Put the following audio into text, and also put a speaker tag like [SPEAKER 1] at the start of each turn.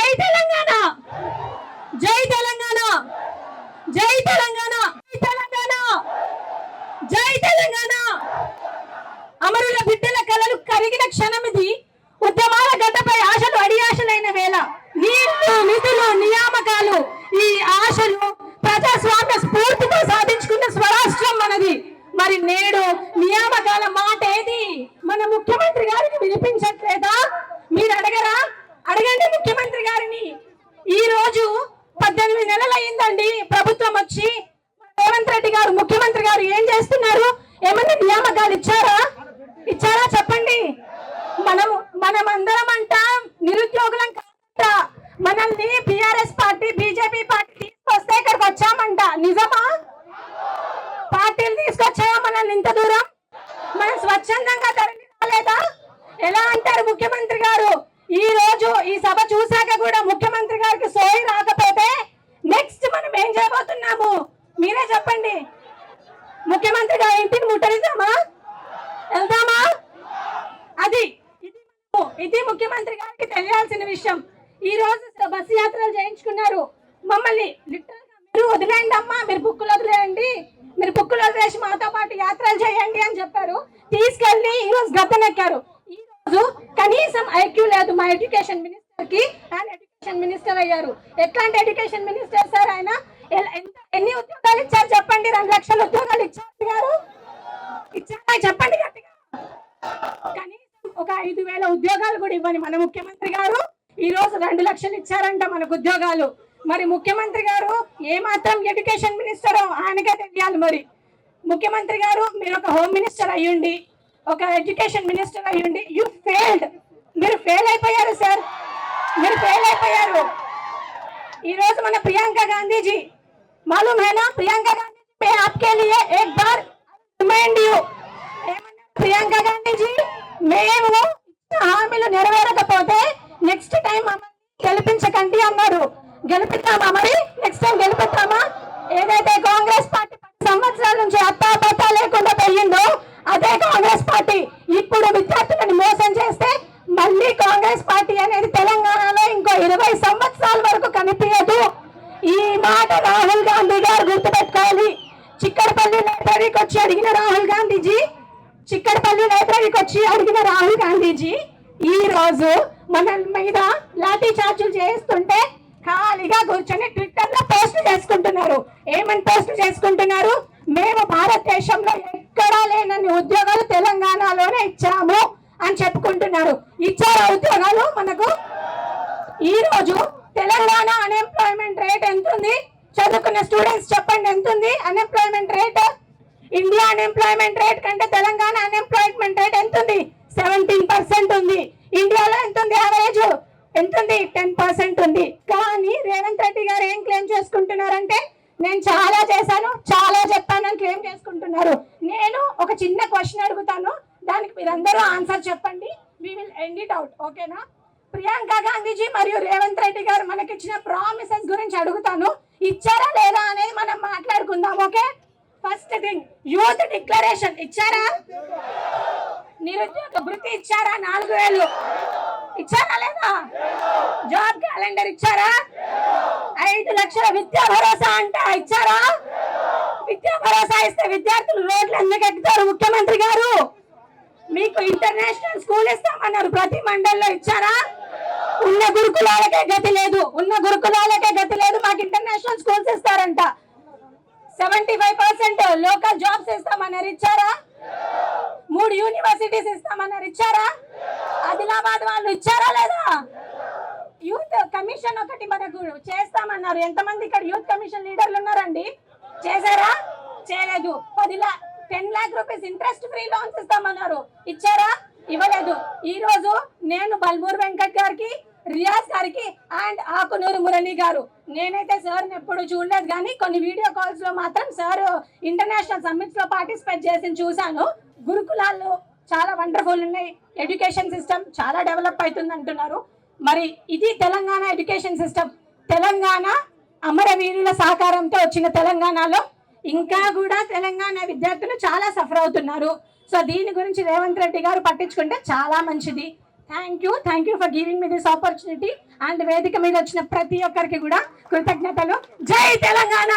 [SPEAKER 1] జై తెలంగాణ! జై తెలంగాణ! జై తెలంగాణ! జై తెలంగాణ! జై తెలంగాణ! అమరుల బిడ్డల కలలు కరిగిన క్షణం ఇది. ఉద్యమాల గడ్డపై ఆశలు ఆశలైన వేళ. నీళ్ళు నిధులు నియామకాలు. ఈ ఆశలు ప్రజాస్వామ్య స్ఫూర్తితో సాధించుకున్న స్వరాష్ట్రం మనది. మరి నేడు నియామకాల మాట ఏది? మన ముఖ్యమంత్రి గారికి వినిపించట్లేదా మీరు అడగరా అడగండి ముఖ్యమంత్రి గారిని ఈ రోజు పద్దెనిమిది నెలలు అయిందండి. ప్రభుత్వం వచ్చి రేవంత్ రెడ్డి గారు ముఖ్యమంత్రి గారు ఏం చేస్తున్నారు? ఏమన్నా నియామకాలు ఇచ్చారా? ఇచ్చారా చెప్పండి. మనం మనం అందరం అంట నిరుద్యోగులం కాదంట. మనల్ని బిఆర్ఎస్ పార్టీ బీజేపీ పార్టీ తీసుకొస్తే ఇక్కడికి వచ్చామంట. నిజమా? పార్టీలు తీసుకొచ్చాయా మనల్ని ఇంత దూరం? మనం స్వచ్ఛందంగా తరలి రాలేదా ఎలా అంటారు ముఖ్యమంత్రి గారు? ఈ రోజు ఈ సభ చూశాక కూడా ముఖ్యమంత్రి గారికి సోయి రాకపోతే నెక్స్ట్ మనం ఏం చేయబోతున్నాము? మీరే చెప్పండి. ముఖ్యమంత్రి గారి ఇంటిని ముట్టరిద్దామా వెళ్దామా? అది ఇది ఇది ముఖ్యమంత్రి గారికి తెలియాల్సిన విషయం. ఈ రోజు బస్సు యాత్రలు చేయించుకున్నారు. మమ్మల్ని లిటరల్గా మీరు వదిలేయండి అమ్మా. మీరు బుక్కులు వదిలేయండి. మీరు బుక్కులు వదిలేసి మాతో పాటు యాత్రలు చేయండి అని చెప్పారు. తీసుకెళ్ళి ఈ రోజు గద్దెనెక్కారు. కనీసం ఐక్యూ లేదు మా ఎడ్యుకేషన్ మినిస్టర్కి ఆయన ఎడ్యుకేషన్ మినిస్టర్ అయ్యారు. ఎట్లాంటి ఎడ్యుకేషన్ మినిస్టర్ సార్ ఆయన? ఎంత- ఎన్ని ఉద్యోగాలు ఇచ్చారు చెప్పండి. రెండు లక్షల ఉద్యోగాలు ఇచ్చారు గారు. ఇచ్చారా? చెప్పండి గట్టిగా. కనీసం ఒక ఐదు వేల ఉద్యోగాలు కూడా ఇవ్వని మన ముఖ్యమంత్రి గారు. ఈ రోజు రెండు లక్షలు ఇచ్చారంట మనకు ఉద్యోగాలు. మరి ముఖ్యమంత్రి గారు ఏ మాత్రం ఎడ్యుకేషన్ మినిస్టర్ ఆయనకే తెలియాలి మరి. ముఖ్యమంత్రి గారు మీరు ఒక హోమ్ మినిస్టర్ అయ్యుండి ఒక ఎడ్యుకేషన్ మినిస్టర్ అయ్యండి యు ఫెయిల్డ్ మీరు ఫెయిల్ అయిపోయారు సార్ మీరు ఫెయిల్ అయిపోయారు. ఈరోజు మన ప్రియాంక గాంధీజీ మాలూమ్ హైనా ప్రియాంక గాంధీ ఆప్కే లియే ఎక్ బార్ రిమైండ్ యూ. ప్రియాంక గాంధీజీ? మేము హామీలు నెరవేరకపోతే నెక్స్ట్ టైం గెలిపించకండి అన్నారు. గెలిపిస్తామా మరి? నెక్స్ట్ టైం గెలిపిస్తామా ఏదైతే కాంగ్రెస్ పార్టీ సంవత్సరాల నుంచి అత్తాపత్తి కాంగ్రెస్ పార్టీ ఇప్పుడు విద్యార్థులను మోసం చేస్తే మళ్ళీ కాంగ్రెస్ పార్టీ అనేది తెలంగాణలో ఇంకో ఇరవై సంవత్సరాల వరకు కనిపించదు. ఈ మాట రాహుల్ గాంధీ గారు గుర్తుపెట్టుకోవాలి. చిక్కడపల్లి లైబ్రరీకి వచ్చి అడిగిన రాహుల్ గాంధీజీ చిక్కడపల్లి లైబ్రరీకి వచ్చి అడిగిన రాహుల్ గాంధీజీ ఈ రోజు మన మీద లాఠీ చార్జులు చేస్తుంటే ఖాళీగా కూర్చొని ట్విట్టర్లో పోస్టులు చేసుకుంటున్నారు. ఏమని పోస్టులు చేసుకుంటున్నారు? మేము భారతదేశంలో ఎక్కడా లేనన్ని ఉద్యోగాలు తెలంగాణలోనే ఇచ్చాము అని చెప్పుకుంటున్నారు. ఇచ్చారా ఉద్యోగాలు మనకు? ఈరోజు తెలంగాణ అన్ఎంప్లాయ్మెంట్ రేట్ ఎంత ఉంది చదువుకున్న స్టూడెంట్స్ చెప్పండి ఎంత ఉంది unemployment rate India unemployment rate కంటే తెలంగాణ అన్ఎంప్లాయ్మెంట్ రేట్ ఎంత ఉంది సెవెంటీన్ పర్సెంట్ ఉంది. ఇండియాలో ఎంత ఉంది యావరేజ్ ఎంత ఉంది టెన్ పర్సెంట్ ఉంది. కానీ రేవంత్ రెడ్డి గారు ఏం క్లెయిమ్ చేసుకుంటున్నారంటే నేను చాలా చేశాను చాలా చెప్పానని క్లెయిమ్ చేసుకుంటున్నారు. నేను ఒక చిన్న క్వశ్చన్ అడుగుతాను. దానికి మీరందరూ ఆన్సర్ చెప్పండి. We will end it out ఓకేనా ప్రియాంక గాంధీజీ మరియు రేవంత్ రెడ్డి గారు మనకి ఇచ్చిన ప్రామిసెస్ గురించి అడుగుతాను. ఇచ్చారా లేదా అనేది మనం మాట్లాడుకుందాం okay first thing youth declaration ఇచ్చారా? నిరుద్యోగ వృత్తి ఇచ్చారా? నాలుగు వేలు. ఇచ్చారా లేదా? జాబ్ క్యాలెండర్ ఇచ్చారా? ఐదు లక్షల విద్యా భరోసా అంట ఇచ్చారా? విద్యా భరోసా ఇస్తే విద్యార్థులు రోడ్లు ఎందుకు ఎక్కుతారు? ముఖ్యమంత్రి గారు మీకు ఇంటర్నేషనల్ స్కూల్ ఇస్తామన్నారు. ప్రతి మండల్లో ఇచ్చారా? ఉన్న గురుకులాలకే గతి లేదు. ఉన్న గురుకులాలకే గతి లేదు. మాకు ఇంటర్నేషనల్ స్కూల్స్ ఇస్తారంట. Seventy five percent local jobs ఇస్తామన్నారు. ఇచ్చారా? మూడు యూనివర్సిటీస్ ఇస్తామన్నారు. ఇచ్చారా? ఆదిలాబాద్ వాళ్ళు ఇచ్చారా లేదా? యూత్ కమిషన్ ఒకటి మనకు చేస్తామన్నారు. ఎంతమంది ఇక్కడ యూత్ కమిషన్ లీడర్లు ఉన్నారండి? చేశారా? చేయలేదు. పది లా ten lakh rupees interest free loans ఇస్తామన్నారు. ఇచ్చారా? ఇవ్వలేదు. ఈ రోజు నేను బల్మూర్ వెంకట్ గారికి రియాజ్ గారికి అండ్ ఆకునూరు మురళి గారు. నేనైతే సార్ ఎప్పుడు చూడలేదు కానీ కొన్ని వీడియో కాల్స్లో మాత్రం సార్ ఇంటర్నేషనల్ సమ్మిట్స్లో పార్టిసిపేట్ చేసి చూశాను. గురుకులాల్లో చాలా వండర్ఫుల్ ఉన్నాయి. ఎడ్యుకేషన్ సిస్టమ్ చాలా డెవలప్ అవుతుంది అంటున్నారు. మరి ఇది తెలంగాణ ఎడ్యుకేషన్ సిస్టమ్. తెలంగాణ అమరవీరుల సహకారంతో వచ్చిన తెలంగాణలో ఇంకా కూడా తెలంగాణ విద్యార్థులు చాలా సఫర్ అవుతున్నారు. సో దీని గురించి రేవంత్ రెడ్డి గారు పట్టించుకుంటే చాలా మంచిది. Thank you thank you for giving me this opportunity and వేదిక మీద వచ్చిన ప్రతి ఒక్కరికి కూడా కృతజ్ఞతలు. జై తెలంగాణ!